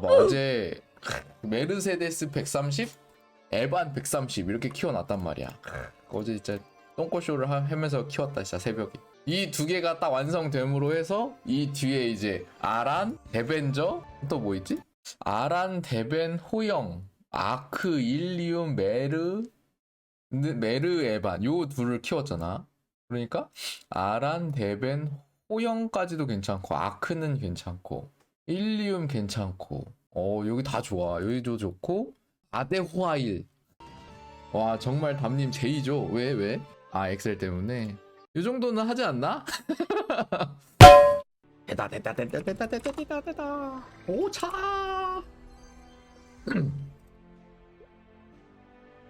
봐봐 어제 메르세데스 130, 에반 130 이렇게 키워놨단 말이야. 어제 진짜 똥꼬쇼를 하- 하면서 키웠다 진짜 새벽에. 이 두 개가 딱 완성됨으로 해서 이 뒤에 이제 아란, 데벤저 또 뭐 있지? 아란, 데벤, 호영, 아크, 일리움, 메르, 느- 메르, 에반 요 둘을 키웠잖아. 그러니까 아란, 데벤, 호영까지도 괜찮고 아크는 괜찮고 일리움 괜찮고 어 여기 다 좋아. 여기도 좋고. 아데호아일. 와 정말 담님 제이죠? 왜 왜? 아 엑셀 때문에. 이 정도는 하지 않나? 됐다 됐다 됐다 됐다 됐다 됐다 됐다 오차!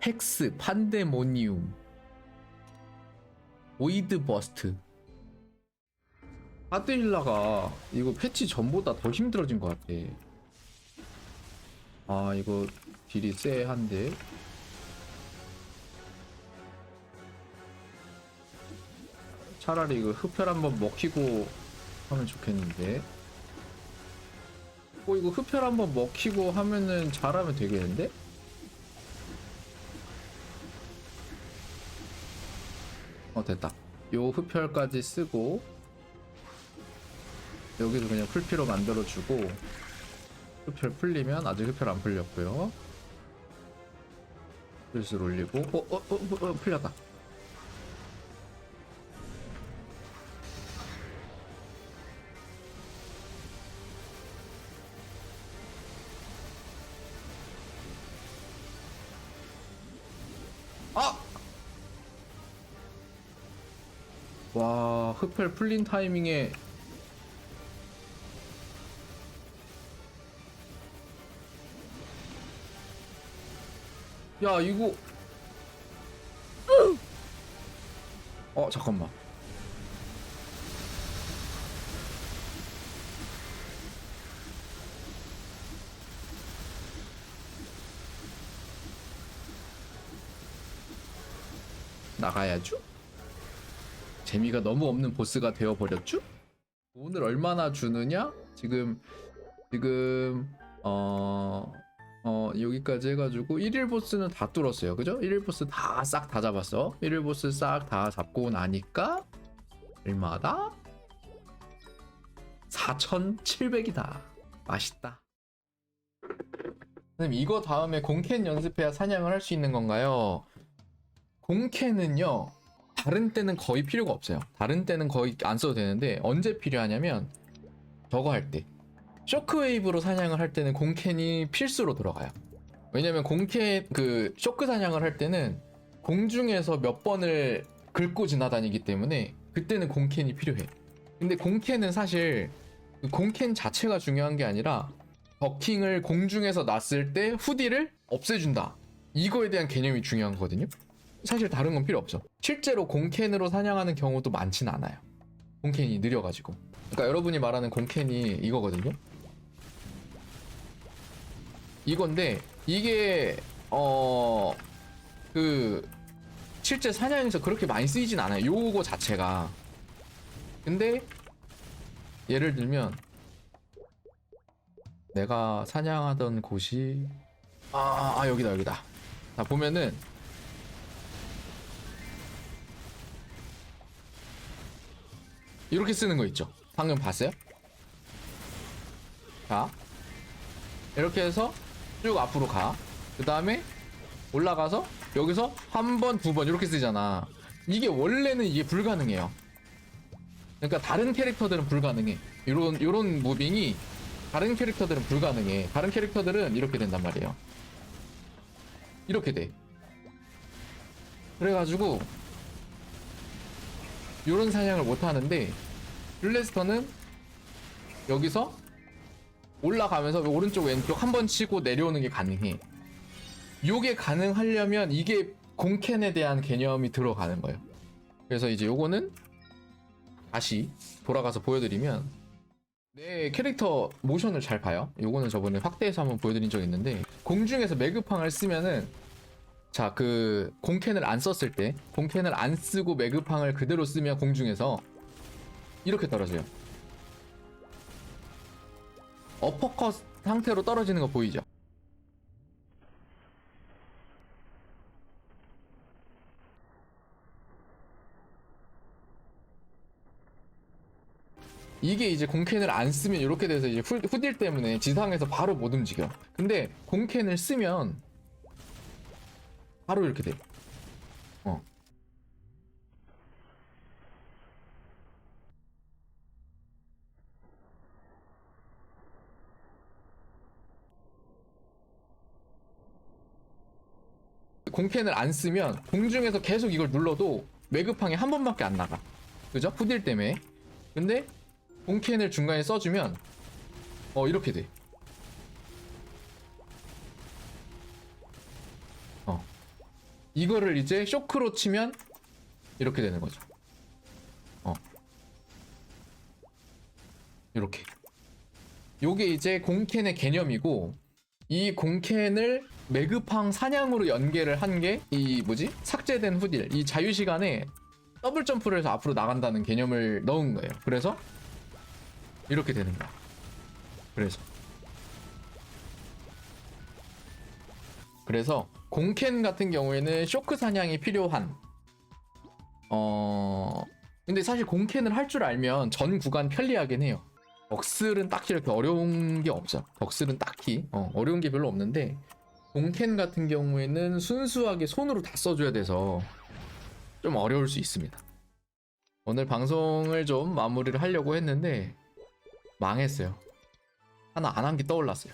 헥스 판데모니움. 오이드 버스트. 하드힐라가 이거 패치 전보다 더 힘들어진 것 같아. 아 이거 딜이 쎄한데. 차라리 이거 흡혈 한번 먹히고 하면 좋겠는데. 어 이거 흡혈 한번 먹히고 하면은 잘하면 되겠는데? 어 됐다. 요 흡혈까지 쓰고 여기도 그냥 풀피로 만들어주고 흡혈 풀리면 아직 흡혈 안 풀렸고요. 슬슬 올리고. 어, 어, 어, 어, 어 풀렸다. 아! 와 흡혈 풀린 타이밍에 야 이거. 어 잠깐만. 나가야죠? 재미가 너무 없는 보스가 되어버렸죠? 돈을 얼마나 주느냐? 지금 지금 어 어, 여기까지 해가지고 1일 보스는 다 뚫었어요. 그죠? 1일 보스 다 싹 다 잡았어. 1일 보스 싹 다 잡고 나니까 얼마다? 4,700이다. 맛있다. 선생님, 이거 다음에 공캔 연습해야 사냥을 할 수 있는 건가요? 공캔은요, 다른 때는 거의 필요가 없어요. 다른 때는 거의 안 써도 되는데, 언제 필요하냐면, 저거 할 때. 쇼크웨이브로 사냥을 할 때는 공캔이 필수로 들어가요. 왜냐면 공캔 그 쇼크 사냥을 할 때는 공중에서 몇 번을 긁고 지나다니기 때문에 그때는 공캔이 필요해. 근데 공캔은 사실 그 공캔 자체가 중요한 게 아니라 버킹을 공중에서 놨을 때 후디를 없애준다. 이거에 대한 개념이 중요한 거거든요. 사실 다른 건 필요 없어. 실제로 공캔으로 사냥하는 경우도 많진 않아요. 공캔이 느려가지고. 그러니까 여러분이 말하는 공캔이 이거거든요. 이건데 이게 어 그 실제 사냥에서 그렇게 많이 쓰이진 않아요. 요거 자체가. 근데 예를 들면 내가 사냥하던 곳이 아, 아, 아, 여기다 여기다. 자 보면은 이렇게 쓰는 거 있죠. 방금 봤어요? 자 이렇게 해서 쭉 앞으로 가. 그 다음에 올라가서 여기서 한 번, 두 번 이렇게 쓰잖아. 이게 원래는 이게 불가능해요. 그러니까 다른 캐릭터들은 불가능해. 요런 요런 무빙이 다른 캐릭터들은 불가능해. 다른 캐릭터들은 이렇게 된단 말이에요. 이렇게 돼. 그래가지고 요런 사냥을 못 하는데 룰레스터는 여기서 올라가면서 오른쪽 왼쪽 한 번 치고 내려오는 게 가능해. 요게 가능하려면 이게 공캔에 대한 개념이 들어가는 거예요. 그래서 이제 요거는 다시 돌아가서 보여드리면 내 캐릭터 모션을 잘 봐요. 요거는 저번에 확대해서 한번 보여드린 적 있는데 공중에서 매그팡을 쓰면은 자 그 공캔을 안 썼을 때 공캔을 안 쓰고 매그팡을 그대로 쓰면 공중에서 이렇게 떨어져요. 어퍼컷 상태로 떨어지는 거 보이죠? 이게 이제 공캔을 안 쓰면 이렇게 돼서 이제 후, 후딜 때문에 지상에서 바로 못 움직여. 근데 공캔을 쓰면 바로 이렇게 돼. 공캔을 안 쓰면 공중에서 계속 이걸 눌러도 매급항이 한 번밖에 안 나가. 그죠? 후딜 때문에. 근데 공캔을 중간에 써주면 어 이렇게 돼. 어 이거를 이제 쇼크로 치면 이렇게 되는 거죠. 어 이렇게. 요게 이제 공캔의 개념이고 이 공캔을 매급항 사냥으로 연계를 한 게 이 뭐지 삭제된 후딜 이 자유 시간에 더블 점프를 해서 앞으로 나간다는 개념을 넣은 거예요. 그래서 이렇게 되는 거야. 그래서 그래서 공캔 같은 경우에는 쇼크 사냥이 필요한 어 근데 사실 공캔을 할 줄 알면 전 구간 편리하긴 해요. 벅슬은 딱히 이렇게 어려운 게 없죠. 벅슬은 딱히 어, 어려운 게 별로 없는데 공캔 같은 경우에는 순수하게 손으로 다 써줘야 돼서 좀 어려울 수 있습니다. 오늘 방송을 좀 마무리를 하려고 했는데 망했어요. 하나 안 한 게 떠올랐어요.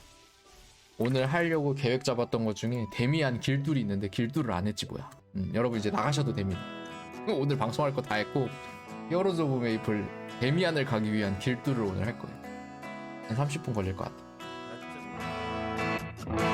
오늘 하려고 계획 잡았던 것 중에 데미안 길들이 있는데 길들을 안 했지 뭐야. 음, 여러분 이제 나가셔도 됩니다. 오늘 방송할 거 다 했고 히어로즈 오브 메이플 데미안을 가기 위한 길들을 오늘 할 거예요. 한 30분 걸릴 것 같아. 나 진짜